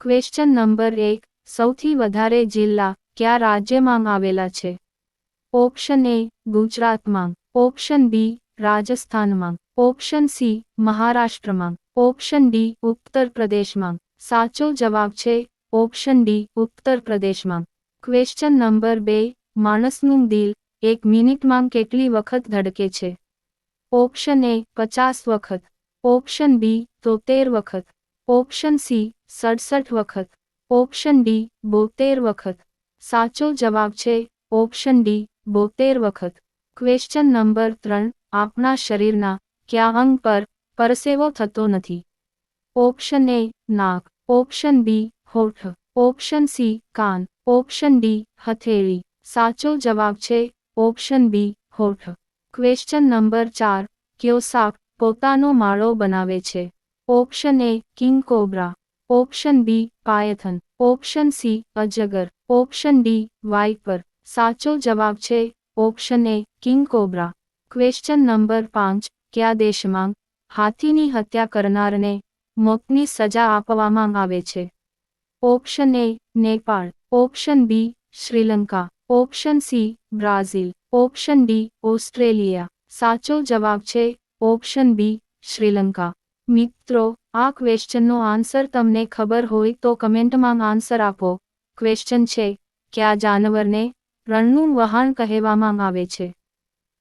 Question number એક, સૌથી વધારે જિલ્લા કયા રાજ્યમાં આવેલા છે? ઓપ્શન એ ગુજરાતમાં. ઓપ્શન બી રાજસ્થાનમાં. ઓપ્શન સી મહારાષ્ટ્રમાં. ઓપ્શન ડી ઉત્તર પ્રદેશમાં સાચો જવાબ છે ઓપ્શન ડી ઉત્તર પ્રદેશમાં ક્વેશ્ચન નંબર બે, માણસનું દિલ, એક મિનિટમાં કેટલી વખત ધડકે છે? ઓપ્શન એ પચાસ વખત. ઓપ્શન બી તોતેર વખત. ઓપ્શન સી સડસઠ વખત. ઓપ્શન ડી, બોતેર વખત. સાચો જવાબ છે, ઓપ્શન ડી, બોતેર વખત. ક્વેશ્ચન નંબર ત્રણ, આપણા શરીરના કયા અંગ પર પરસેવો થતો નથી? ઓપ્શન એ, નાક. ઓપ્શન બી, હોઠ. ઓપ્શન સી, કાન. ઓપ્શન ડી, હથેળી. સાચો જવાબ છે, ઓપ્શન બી, હોઠ. ક્વેશ્ચન નંબર ચાર, કયો સાપ પોતાનો માળો બનાવે છે? Option A, king cobra. Option B python option C અજગર ઓપ્શન ડી વાઇપર સાચો જવાબ છે option A king cobra question number પાંચ, કયા દેશમાં હાથીની હત્યા કરનારને મોતની સજા આપવામાં આવે છે? Option A Nepal option B Sri Lanka option C Brazil option D Australia સાચો જવાબ છે ઓપ્શન બી શ્રીલંકા મિત્રો, આ ક્વેશ્ચનનો આન્સર તમને ખબર હોય તો કમેન્ટમાં આન્સર આપો. ક્વેશ્ચન છે, કયા જાનવરને રણનું વહાણ કહેવામાં આવે છે?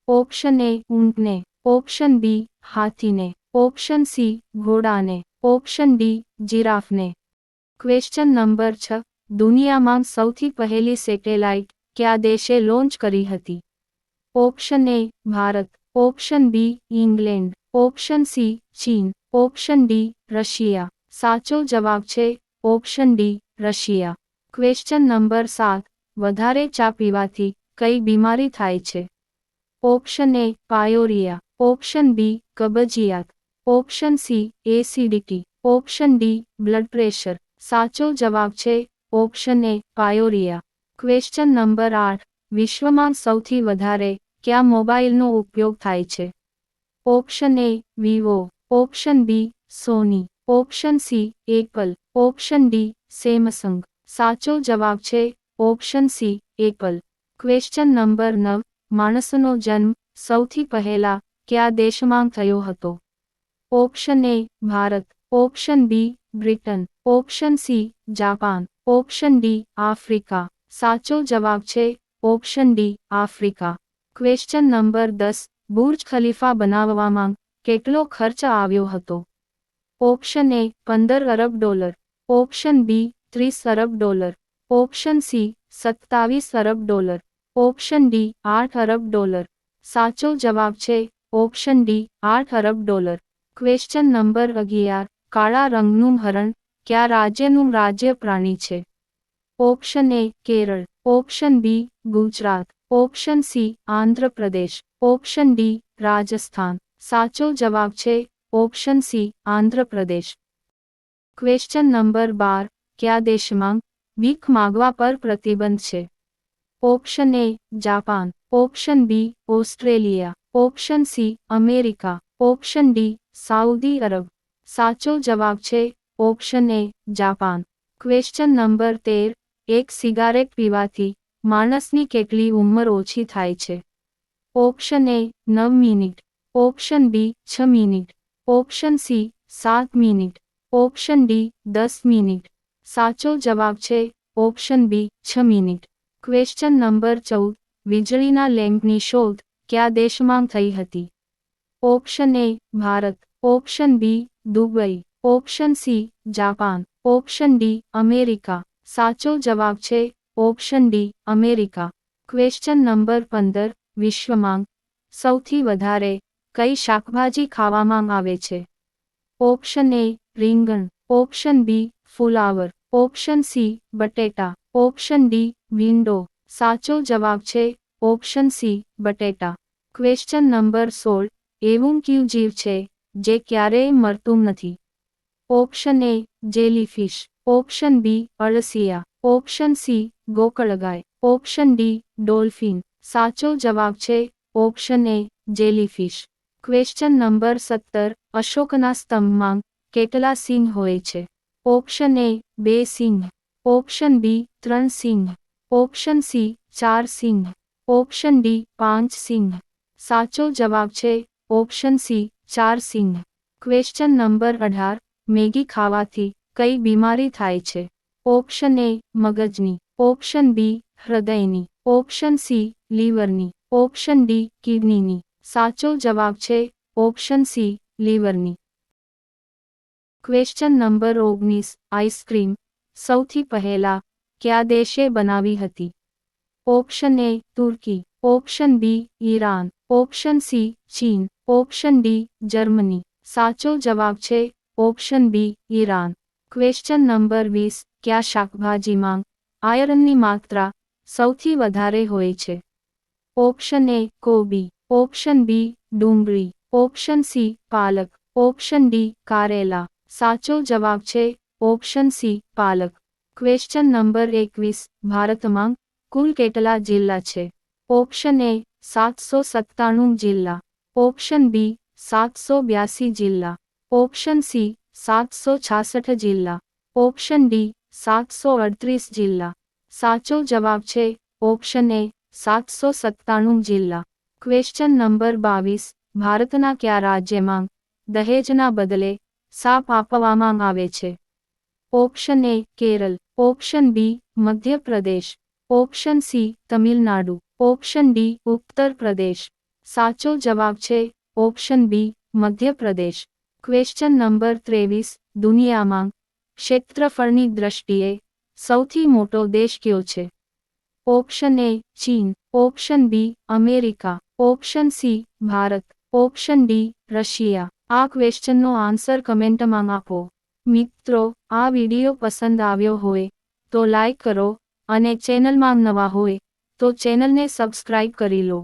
ઓપ્શન એ ઊંટને. ઓપ્શન બી હાથીને. ઓપ્શન સી ઘોડાને. ઓપ્શન ડી જીરાફને. ક્વેશ્ચન નંબર છ, દુનિયામાં સૌથી પહેલી સેટેલાઇટ કયા દેશે લોન્ચ કરી હતી? Option A Bharat. Option B England. Option C ચીન. Option D, Russia. સાચો જવાબ છે, option D, Russia. Question number સાત, વધારે ચા પીવાથી કઈ બીમારી થાય છે? Option A, pyorrhoea. Option B, કબજિયાત. Option C, acidity. Option D, blood pressure. સાચો જવાબ છે, option A, pyorrhoea. Question number આઠ, વિશ્વમાં સૌથી વધારે કયા મોબાઈલનો ઉપયોગ થાય છે? Option A, Vivo. Option B Sony option C Apple option D Samsung સાચો જવાબ છે option C Apple question number નવ, માણસનો જન્મ સૌથી પહેલા કયા દેશમાં થયો હતો? Option A Bharat. Option B Britain. Option C Japan. Option D Africa. સાચો જવાબ છે option D Africa. Question number દસ, બુર્જ ખલીફા બનાવવામાં કેટલો ખર્ચ આવ્યો હતો? ઓપ્શન એ પંદર અરબ ડોલર. ઓપ્શન બી ત્રીસ અરબ ડોલર. ઓપ્શન સી સત્તાવીસ અરબ ડોલર. ઓપ્શન ડી આઠ અરબ ડોલર. સાચો જવાબ છે ઓપ્શન ડી આઠ અરબ ડોલર. ક્વેશ્ચન નંબર અગિયાર, કાળા રંગનું હરણ કયા રાજ્યનું રાજ્ય પ્રાણી છે? Option A Kerala. Option B Gujarat. Option C Andhra Pradesh. Option D Rajasthan. સાચો જવાબ છે, option C, Andhra Pradesh. Question number બાર, કયા દેશમાં ભીખ માગવા પર પ્રતિબંધ છે? Option A Japan. Option B Australia. Option C America. Option D Saudi Arab. સાચો જવાબ છે, option A Japan. Question number તેર, એક સિગારેટ પીવાથી માણસની કેટલી ઉંમર ઓછી થાય છે? ઓપ્શન એ નવ મિનિટ. ઓપ્શન બી, છ મિનિટ. ઓપ્શન સી, સાત મિનિટ. ઓપ્શન ડી, દસ મિનિટ. સાચો જવાબ છે, ઓપ્શન બી, છ મિનિટ. ક્વેશ્ચન નંબર ચૌદ, વીજળીના લેમ્પની શોધ કયા દેશમાં થઈ હતી? Option A, Bharat. Option B, Dubai. Option C, Japan. Option D, America. સાચો જવાબ છે, option D, America. Question number પંદર વિશ્વમાં સૌથી વધારે કઈ શાકભાજી ખાવામાં આવે છે? ઓપ્શન એ રીંગણ. ઓપ્શન બી ફુલાવર. ઓપ્શન સી બટેટા. ઓપ્શન ડી વિન્ડો સાચો જવાબ છે, ઓપ્શન સી બટેટા. ક્વેશ્ચન નંબર સોળ. એવું ક્યુ જીવ છે, જે ક્યારેય મરતું નથી? Option A jellyfish. Option B અળસિયા. Option C ગોકળગાય. Option D dolphin. સાચો જવાબ છે, option A jellyfish. Question number સત્તર, અશોકના સ્તંભમાં કેટલા સિંહ હોય છે? ઓપ્શન એ બે સિંહ. ઓપ્શન બી ત્રણ સિંહ. ઓપ્શન સી ચાર સિંહ. ઓપ્શન ડી પાંચ સિંહ. સાચો જવાબ છે ઓપ્શન સી ચાર સિંહ. ક્વેશ્ચન નંબર અઢાર, મેગી ખાવાથી કઈ બીમારી થાય છે? ઓપ્શન એ મગજની. ઓપ્શન બી હૃદયની. ઓપ્શન સી લીવરની. ઓપ્શન ડી કિડનીની. સાચો જવાબ છે ઓપ્શન સી, લીવરની. ક્વેશ્ચન નંબર ઓગણીસ, આઈસ્ક્રીમ. સૌથી પહેલા, કયા દેશે બનાવી હતી? Option A, Turkey. Option B, Iran. Option C, ચીન. Option D, Germany. સાચો જવાબ છે option B, Iran. Question number વીસ, કયા શાકભાજીમાં આયરનની માત્રા સૌથી વધારે હોય છે? ઓપ્શન એ, કોબી. ઓપ્શન બી ડુંગળી. ઓપ્શન સી પાલક. ઓપ્શન ડી કારેલા. સાચો જવાબ છે ઓપ્શન સી પાલક. ક્વેશ્ચન નંબર એકવીસ, ભારતમાં કુલ કેટલા જિલ્લા છે? ઓપ્શન એ સાતસો સત્તાણું જિલ્લા. ઓપ્શન બી સાતસો બ્યાસી જિલ્લા. ઓપ્શન સી સાતસો છાસઠ જિલ્લા. ઓપ્શન ડી સાતસો અડત્રીસ જિલ્લા. સાચો જવાબ છે ઓપ્શન એ સાતસો સત્તાણું જિલ્લા. ક્વેશ્ચન નંબર બાવીસ. ભારતના કયા રાજ્યમાં દહેજના બદલે સાપ આપવામાં આવે છે? Option A Kerala option B Madhya Pradesh. Option C Tamil Nadu option D Uttar Pradesh સાચો જવાબ છે option B Madhya Pradesh. Question number ત્રેવીસ. દુનિયામાં ક્ષેત્રફળની દ્રષ્ટિએ સૌથી મોટો દેશ કયો છે? ઓપ્શન એ ચીન, option B America, option C Bharat, option D Russia. આ ક્વેશ્ચનનો આન્સર કમેન્ટમાં આપો. મિત્રો, આ વિડિયો પસંદ આવ્યો હોય તો લાઈક કરો અને ચેનલમાં નવા હોય તો ચેનલને સબસ્ક્રાઇબ કરી લો.